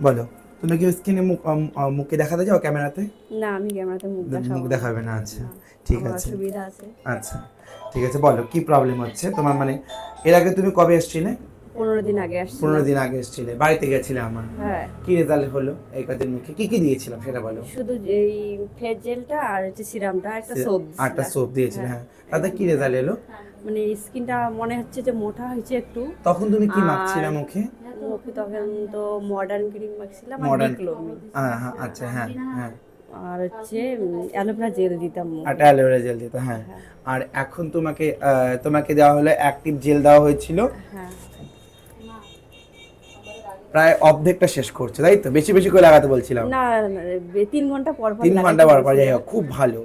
বলো। তুমি কি স্ক্রিনে মুখ মুখে দেখাতে যাও ক্যামেরাতে? না আমি ক্যামেরাতে মুখ দেখাবো মুখ দেখাবে না আচ্ছা। ঠিক আছে। অসুবিধা আছে। আচ্ছা। ঠিক আছে বলো কি প্রবলেম হচ্ছে? তোমার মানে এর আগে তুমি কবে এসেছিলে? পনেরো দিন আগে আসছি পনেরো দিন আগে এসেছিলে। বাড়িতে গেছিলে আমার। হ্যাঁ। কি রেজাল্ট হলো এই কাজের মুখে? কি কি দিয়েছিলাম সেটা বলো। শুধু এই ফেস জেলটা আর হচ্ছে সিরামটা একটা সোপ আটটা সোপ দিয়েছিলে হ্যাঁ। তাতে কি রেজাল্ট এলো? মানে স্কিনটা মনে হচ্ছে যে মোটা হয়েছে একটু। তখন তুমি কি আর- মাখছিলে মুখে মুখে তখন তো মডার্ন ক্রিম মাখছিলাম আর Modern- হ্যাঁ আচ্ছা হ্যাঁ হ্যাঁ। আর হচ্ছে অ্যালোভেরা জেল দিতাম। আটা অ্যালোভেরা জেল দিতাম হ্যাঁ। আর এখন তোমাকে তোমাকে দেওয়া হলো অ্যাক্টিভ জেল দেওয়া হয়েছিল। হ্যাঁ। প্রায় অর্ধেকটা শেষ করছে তাই তো? বেশি বেশি করে লাগাতে বলছিলাম। না তিন ঘণ্টা পর পর তিন ঘণ্টা পর পর যাই হোক খুব ভালো।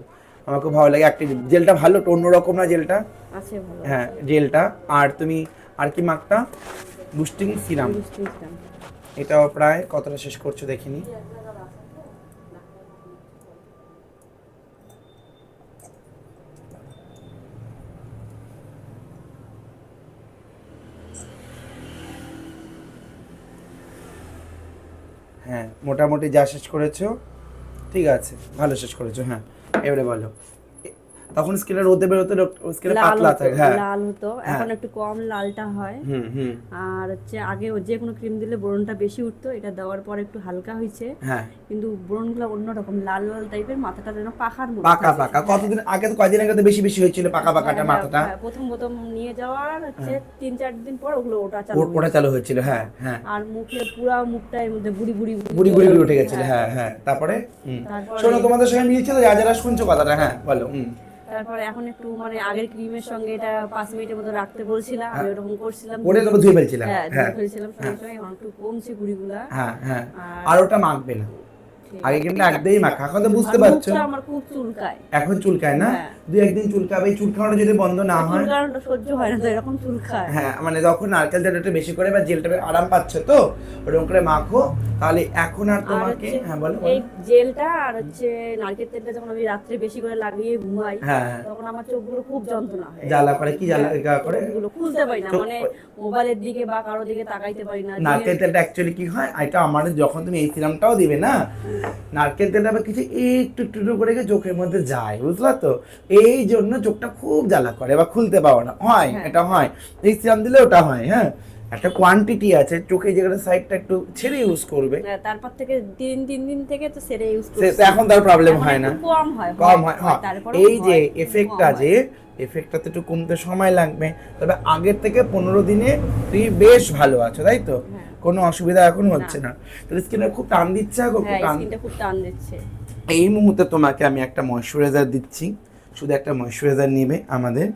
আমার খুব ভালো লাগে। একটা জেলটা ভালো তো অন্যরকম না জেলটা? আছে ভালো হ্যাঁ জেলটা। আর তুমি আর কি মাখটা বুস্টিং সিরাম। এটাও প্রায় কতটা শেষ করছ দেখিনি? হ্যাঁ মোটামুটি যা শেষ করেছ ঠিক আছে ভালো শেষ করেছ হ্যাঁ। এবারে বলো এ- তখন স্কেলে রোদে বেরোতে লাল পাতলা থাকে হ্যাঁ। লাল হতো। এখন একটু কম লালটা হয়। হুম হুম। আর হচ্ছে আগে ও যে কোনো ক্রিম দিলে ব্রণটা বেশি উঠতো এটা দেওয়ার পর একটু হালকা হয়েছে। হ্যাঁ। কিন্তু ব্রণগুলো অন্যরকম লাল লাল টাইপের মাথাটা যেন পাখার মতো পাকা পাকা কতদিন আগে তো কদিন আগে তো বেশি বেশি হয়েছিল পাকা পাকাটা হ্যাঁ, মাথাটা? হ্যাঁ, প্রথম প্রথম নিয়ে যাওয়ার হচ্ছে তিন চার দিন পর ওগুলো ওটা চালু ওটা চালু হয়েছিল হ্যাঁ হ্যাঁ। আর মুখে পুরা মুখটা এর মধ্যে বুড়ি বুড়ি বুড়ি বুড়ি বুড়ি উঠে গেছিল হ্যাঁ হ্যাঁ। তারপরে? শোনো তোমাদের সঙ্গে মিলছে তো যারা শুনছো কথাটা হ্যাঁ বলো হুম। তারপরে এখন একটু মানে আগের ক্রিমের সঙ্গে এটা পাঁচ মিনিটের মতো রাখতে বলছিলাম আমি ওরকম করছিলাম। ওটা তো ধুয়ে ফেলছিলাম। হ্যাঁ হ্যাঁ। ধুয়ে ফেলছিলাম সঙ্গে সঙ্গে এখন একটু কমছে গুড়িগুলা। হ্যাঁ হ্যাঁ। আর- ওটা মাখবে না। আগে কিন্তু একদমই মাখা। এখন তো বুঝতে পারছ। আমার খুব চুলকায়। এখন চুলকায় না? হ্যাঁ। দুই একদিন চুলকাবে। চুলকানোটা যদি বন্ধ না হয় চুলকানোটা সহ্য হয় না তো এরকম চুলকায়। হ্যাঁ মানে যখন নারকেল তেলটা একটু বেশি করে বা জেলটা আরাম পাচ্ছে তো ওরকম করে মাখো। তাহলে এখন আর তোমাকে হ্যাঁ বলো এই জেলটা আর হচ্ছে নারকেল তেলটা যখন আমি রাত্রে বেশি করে লাগিয়ে ঘুমাই হ্যাঁ হ্যাঁ। তখন আমার চোখগুলো খুব যন্ত্রণা হয়। জ্বালা করে কি জ্বালা জ্বালা করে? চোখগুলো খুলতে পারি না মানে মোবাইলের দিকে বা কারও দিকে তাকাইতে পারি না নারকেল তেলটা অ্যাকচুয়ালি কি হয় এটা আমাদের যখন তুমি এই সিরামটাও দিবে না নারকেল তেলটা আবার কিছু একটু একটু একটু করে চোখের মধ্যে যায় বুঝলা তো? এই জন্য চোখটা খুব জ্বালা করে বা খুলতে পারো না। হয় হ্যাঁ। এটা হয়। এই সিরাম দিলে ওটা হয় হ্যাঁ? একটা কোয়ান্টিটি আছে চোখে যেখানে সাইডটা একটু ছেড়ে ইউজ করবে। হ্যাঁ, তারপর থেকে তিন তিন দিন থেকে তো সেরে ইউজ সে এখন তার প্রবলেম হয় না। কম হয় কম হয় হ্যাঁ এই যে এফেক্টটা যে এফেক্টটা তো একটু কমতে সময় লাগবে। তবে আগের থেকে পনেরো দিনে তুমি বেশ ভালো আছো তাই তো? হ্যাঁ। কোনো অসুবিধা এখন হচ্ছে না। তাহলে স্কিনে খুব টান দিচ্ছে এখন খুব টান খুব টান দিচ্ছে। এই মুহূর্তে তোমাকে আমি একটা ময়শ্চারাইজার দিচ্ছি। শুধু একটা ময়শ্চারাইজার নেবে আমাদের।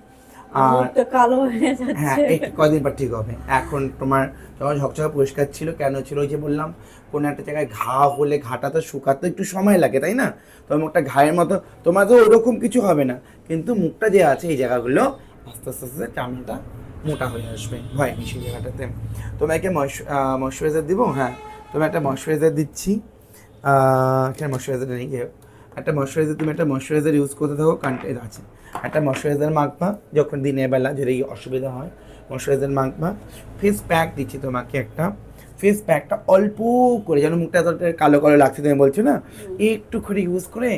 আর কালো হয়ে হ্যাঁ যাচ্ছে। একটু কদিন পর ঠিক হবে। এখন তোমার যখন ঝকঝকা পরিষ্কার ছিল কেন ছিল ওই যে বললাম কোনো একটা জায়গায় ঘা হলে ঘাটা তো শুকাতে একটু সময় লাগে তাই না? তোমার মুখটা ঘায়ের মতো তোমার তো ওরকম কিছু হবে না। কিন্তু মুখটা যে আছে এই জায়গাগুলো আস্তে আস্তে আস্তে চামড়াটা মোটা হয়ে আসবে। ভয় নেই সেই জায়গাটাতে। তোমাকে ময়শ্চারাইজার দিব? হ্যাঁ তোমার একটা ময়শ্চারাইজার দিচ্ছি। এখানে ময়শ্চারাইজার নেই যে একটা ময়শ্চারাইজার তুমি একটা ময়শ্চারাইজার ইউজ করতে থাকো কান্টের আছে। একটা ময়শ্চারাইজার মাখবা যখন দিনের বেলা যদি অসুবিধা হয় ময়শ্চারাইজার মাখবা। ফেস প্যাক দিচ্ছি তোমাকে একটা। ফেস প্যাকটা অল্প করে যেন মুখটা এতটা কালো কালো লাগছে তুমি বলছো না? একটু করে ইউজ করে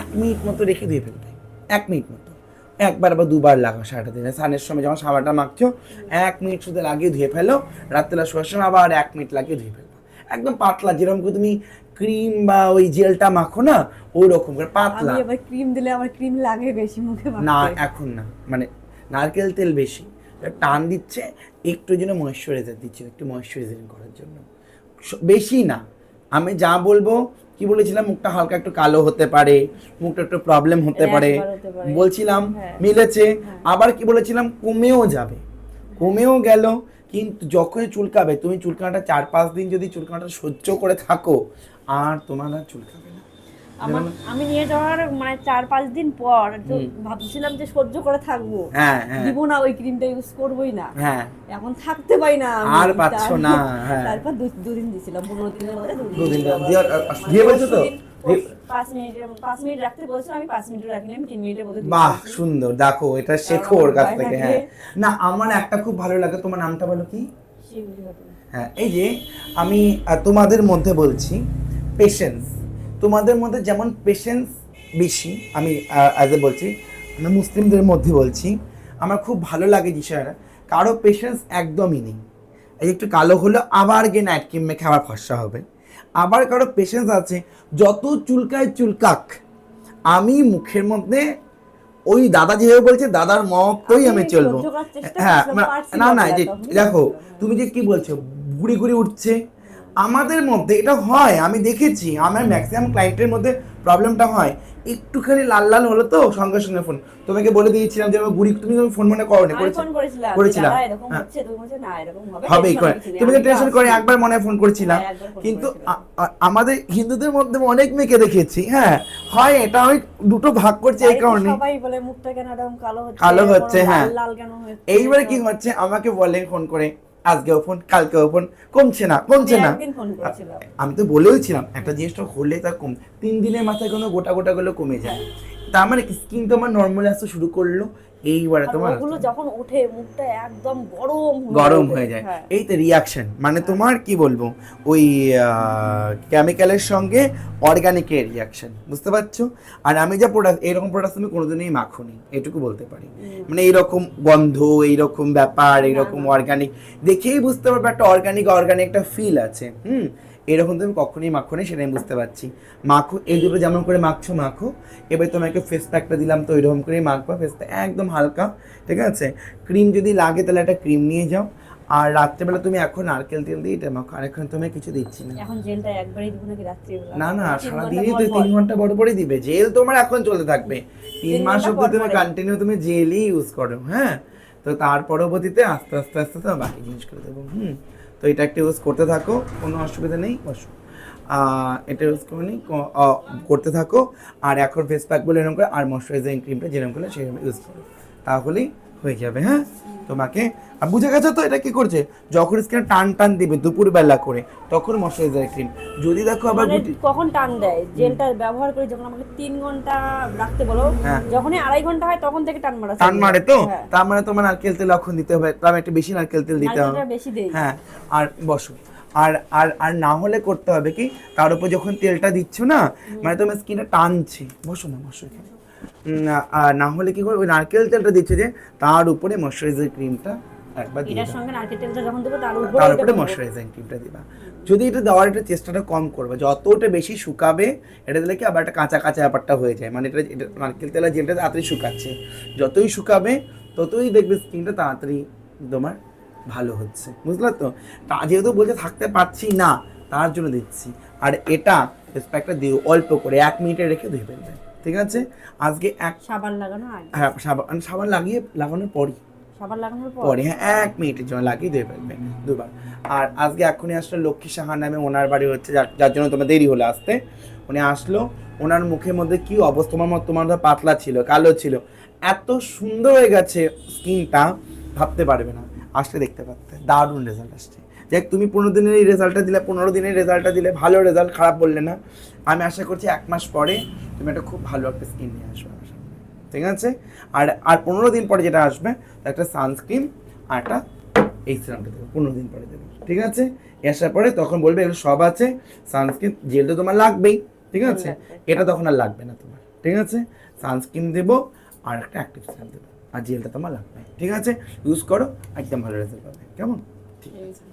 এক মিনিট মতো রেখে দিয়ে ফেলবে। এক মিনিট মতো। একবার বা দুবার লাগো সারাটা দিনে। স্নানের সময় যখন সাবানটা মাখছো এক মিনিট শুধু লাগিয়ে ধুয়ে ফেলো। রাত্রেবেলা শোয়ার সময় আবার এক মিনিট লাগিয়ে ধুয়ে ফেলব। একদম পাতলা যেরকম তুমি ক্রিম বা ওই জেলটা মাখো না ওই রকম করে পাতলা। আমি আবার ক্রিম দিলে আমার ক্রিম লাগে বেশি মুখে। না এখন না মানে নারকেল তেল বেশি। টান দিচ্ছে একটু যেন ময়শ্চারাইজার দিচ্ছে একটু ময়শ্চারাইজিং করার জন্য। বেশি না। আমি যা বলব কি বলেছিলাম মুখটা হালকা একটু কালো হতে পারে মুখটা একটু প্রবলেম হতে পারে। বলছিলাম হ্যাঁ। মিলেছে। আবার কি বলেছিলাম কমেও যাবে। কমেও গেল কিন্তু যখনই চুলকাবে তুমি চুলকানাটা চার পাঁচ দিন যদি চুলকানাটা সহ্য করে থাকো আর তোমার আর চুলকাবে না। আমার আমি নিয়ে যাওয়ার মানে চার পাঁচ দিন পর ভাবছিলাম যে সহ্য করে থাকব। হ্যাঁ হ্যাঁ। দিব না ওই ক্রিমটা ইউজ করবোই না। হ্যাঁ। এখন থাকতে পাই না। আর পাচ্ছ না। তারপর দুদিন দিছিলাম পনেরো দিনের মধ্যে দুদিন দিয়ে বলছো তো? পাঁচ মিনিট পাঁচ মিনিট রাখতে বলছো আমি পাঁচ মিনিট রাখিনি আমি তিন মিনিটের মধ্যে বাহ সুন্দর। দেখো এটা শেখো ওর কাছ থেকে হ্যাঁ। না আমার একটা খুব ভালো লাগে তোমার নামটা বলো কি? হ্যাঁ এই যে আমি তোমাদের মধ্যে বলছি পেশেন্স তোমাদের মধ্যে যেমন পেশেন্স বেশি আমি অ্যাজ এ বলছি আমি মুসলিমদের মধ্যে বলছি আমার খুব ভালো লাগে বিষয়টা কারও পেশেন্স একদমই নেই। এই একটু কালো হলো আবার গিয়ে নাইট ক্রিম মেখে আবার ফর্সা হবে। আবার কারও পেশেন্স আছে যত চুলকায় চুলকাক আমি মুখের মধ্যে ওই দাদা যেভাবে বলছে দাদার মতই আমি চলবো। হ্যাঁ না না যে দেখো তুমি যে কি বলছো ঘুরি ঘুরি উঠছে। আমাদের মধ্যে এটা হয় আমি দেখেছি আমার ম্যাক্সিমাম ক্লায়েন্টের মধ্যে প্রবলেমটা হয় একটুখানি লাল লাল হলো তো সঙ্গে সঙ্গে ফোন তোমাকে বলে দিয়েছিলাম যে আমার গুড়ি তুমি ফোন মনে করো করেছিলাম হ্যাঁ। তুমি হবে করে। তুমি তো টেনশন করে একবার মনে ফোন করেছিলাম। হ্যাঁ, কিন্তু আমাদের হিন্দুদের মধ্যে অনেক মেয়েকে দেখেছি হ্যাঁ। হয় এটা আমি দুটো ভাগ করছি এই কারণে। কালো হচ্ছে হ্যাঁ। এইবারে কি হচ্ছে আমাকে বলে ফোন করে। আজকেও ফোন কালকেও ফোন কমছে না কমছে না। আমি তো বলেও ছিলাম একটা জিনিসটা হলে তা কম তিন দিনের মাথায় কোনো গোটা গোটা গুলো কমে যায়। তার মানে স্কিন তোমার নর্মাল আসতে শুরু করল এইবারে তোমার ওগুলো যখন ওঠে মুখটা একদম গরম গরম হয়ে যায়। হ্যাঁ। এই তো রিয়াকশন মানে তোমার কি বলব? ওই কেমিক্যালের সঙ্গে অর্গানিকের রিয়াকশন বুঝতে পারছ? আর আমি যা প্রোডাক্ট এরকম প্রোডাক্ট তুমি কোনোদিনই মাখোনি এটুকু বলতে পারি। মানে এইরকম গন্ধ এইরকম ব্যাপার এইরকম অর্গানিক দেখেই বুঝতে পারবে একটা অর্গানিক অর্গানিক একটা ফিল আছে। হুম? এরকম তুমি কখনোই মাখো না সেটা আমি বুঝতে পারছি। মাখো এই দুটো যেমন করে মাখছো মাখো। এবার তোমাকে ফেস প্যাকটা দিলাম তো ওইরকম করেই মাখবা ফেসটা একদম হালকা ঠিক আছে? ক্রিম যদি লাগে তাহলে একটা ক্রিম নিয়ে যাও। আর রাত্রেবেলা তুমি এখন নারকেল তেল দিয়ে এটা মাখো আর এখন তুমি কিছু দিচ্ছি না। এখন জেলটা একবারই দিব নাকি রাত্রিবেলা? না না সারাদিনই তো তিন ঘণ্টা বড় বড়ই দিবে জেল তোমার এখন চলতে থাকবে। তিন মাস অব্দি তুমি। কন্টিনিউ তুমি জেলই ইউজ করো হ্যাঁ? তো তার পরবর্তীতে আস্তে আস্তে আস্তে তো বাকি জিনিস করে দেবো হুম? তো এটা একটা ইউজ করতে থাকো কোনো অসুবিধা নেই। এটা ইউজ করে নিই করতে থাকো। আর এখন ফেস প্যাকগুলো বলে এরকম করে আর ময়শ্চারাইজিং ক্রিমটা যেরকম করে সেরকম ইউজ করো। তাহলেই হয়ে যাবে হ্যাঁ? তোমাকে আর বুঝে গেছো তো এটা কি করছে? যখন স্কিনে টান টান দিবে দুপুরবেলা করে তখন ময়শ্চারাইজার ক্রিম যদি দেখো আবার মানে গুটি কখন টান দেয়? জেলটা ব্যবহার করে যখন আমাকে তিন ঘণ্টা রাখতে বলো হ্যাঁ। যখনই আড়াই ঘণ্টা হয় তখন থেকে টান মারা টান মারে তো? হ্যাঁ। তার মানে তোমার নারকেল তেল এখন দিতে হবে তার মানে একটু বেশি নারকেল তেল দিতে হবে। হ্যাঁ আর বসো। আর আর আর না হলে করতে হবে কি? তার উপর যখন তেলটা দিচ্ছ না মানে তোমার স্কিনটা টানছে। বসো না বসো এখানে। না হলে কি করে ওই নারকেল তেলটা দিচ্ছে যে তার উপরে ময়শ্চারাইজার ক্রিমটা একবার এটার সঙ্গে নারকেল তেলটা যখন দেবো তার উপরে তার উপরে ময়শ্চারাইজিং ক্রিমটা দিবা। যদি এটা দেওয়ার একটা চেষ্টাটা কম করবে যতটা বেশি শুকাবে এটা দিলে কি আবার একটা কাঁচা কাঁচা ব্যাপারটা হয়ে যায়। মানে এটা এটা নারকেল তেলের জেলটা তাড়াতাড়ি শুকাচ্ছে। যতই শুকাবে ততই দেখবে স্কিনটা তাড়াতাড়ি তোমার ভালো হচ্ছে। বুঝলে তো? তা যেহেতু বলছে থাকতে পারছি না তার জন্য দিচ্ছি। আর এটা স্প্যাকটা দিও অল্প করে এক মিনিটে রেখে ধুয়ে ফেলবে। ঠিক আছে? আজকে এক সাবান লাগানো হ্যাঁ সাবান সাবান লাগিয়ে লাগানোর পরই। সাবান লাগানোর পর? হ্যাঁ এক মিনিটের জন্য লাগিয়ে দিয়ে ফেলবে দুবার। আর আজকে এখনই আসলো লক্ষ্মী সাহা নামে ওনার বাড়ি হচ্ছে যার জন্য তোমার দেরি হলো আসতে। উনি আসলো ওনার মুখের মধ্যে কি অবস্থা? তোমার মতো তোমার পাতলা ছিল কালো ছিল। এত সুন্দর হয়ে গেছে স্কিনটা ভাবতে পারবে না। আসলে দেখতে পারতে দারুণ রেজাল্ট আসছে। যাক তুমি পনেরো দিনের এই রেজাল্টটা দিলে পনেরো দিনের রেজাল্টটা দিলে ভালো রেজাল্ট খারাপ বললে না। আমি আশা করছি এক মাস পরে তুমি একটা খুব ভালো একটা স্কিন নিয়ে আসবে ঠিক আছে? আর আর পনেরো দিন পরে যেটা আসবে একটা সানস্ক্রিন আর একটা এই সিরামটা দেবো পনেরো দিন পরে দেবো। ঠিক আছে? আসার পরে তখন বলবে এগুলো সব আছে সানস্ক্রিন জেল তো তোমার লাগবেই। ঠিক আছে? এটা তখন আর লাগবে না তোমার। ঠিক আছে? সানস্ক্রিন দেবো আর একটা অ্যাক্টিভ সিরাম দেবো। আর জেলটা তোমার লাগবে। ঠিক আছে? ইউজ করো একদম ভালো রেজাল্ট পাবে। কেমন? ঠিক আছে।